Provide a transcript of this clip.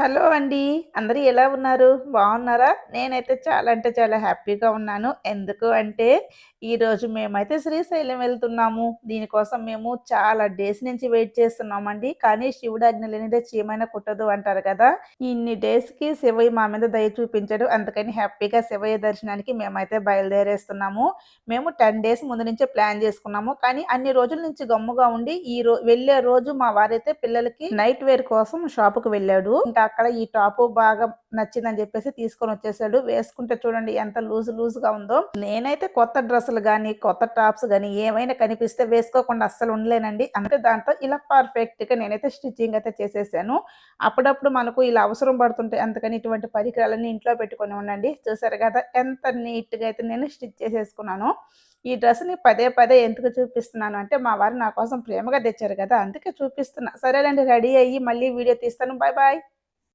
Hello అండి. అందరూ ఎలా ఉన్నారు? బాగున్నారా? నేనైతే చాలా అంటే చాలా హ్యాపీగా ఉన్నాను. ఎందుకు అంటే ఈరోజు మేమైతే శ్రీశైలం వెళ్తున్నాము. దీనికోసం మేము చాలా డేస్ నుంచి వెయిట్ చేస్తున్నామండి. కానీ శివుడు ఆజ్ఞ లేనిదే చీమైన కుట్టదు అంటారు కదా. ఇన్ని డేస్కి శివయ్య మా మీద దయ చూపించాడు. అందుకని హ్యాపీగా శివయ్య దర్శనానికి మేమైతే బయలుదేరేస్తున్నాము. మేము టెన్ డేస్ ముందు నుంచే ప్లాన్ చేసుకున్నాము. కానీ అన్ని రోజుల నుంచి గమ్ముగా ఉండి ఈ రో వెళ్ళే రోజు మా వారైతే పిల్లలకి నైట్ వేర్ కోసం షాపుకు వెళ్ళాడు. ఇంకా అక్కడ ఈ టాప్ బాగా నచ్చిందని చెప్పేసి తీసుకొని వచ్చేసాడు. వేసుకుంటే చూడండి ఎంత లూజ్ లూజ్గా ఉందో. నేనైతే కొత్త డ్రెస్సులు కానీ కొత్త టాప్స్ కానీ ఏమైనా కనిపిస్తే వేసుకోకుండా అస్సలు ఉండలేనండి. అంటే దాంతో ఇలా పర్ఫెక్ట్గా నేనైతే స్టిచ్చింగ్ అయితే చేసేసాను. అప్పుడప్పుడు మనకు ఇలా అవసరం పడుతుంటే అందుకని ఇటువంటి పరికరాలన్నీ ఇంట్లో పెట్టుకొని ఉండండి. చూసారు కదా ఎంత నీట్గా అయితే నేను స్టిచ్ చేసేసుకున్నాను. ఈ డ్రెస్ని పదే పదే ఎందుకు చూపిస్తున్నాను అంటే మా వారు నా కోసం ప్రేమగా తెచ్చారు కదా అందుకే చూపిస్తున్నా. సరేలేండి రెడీ అయ్యి మళ్ళీ వీడియో తీస్తాను. Bye bye.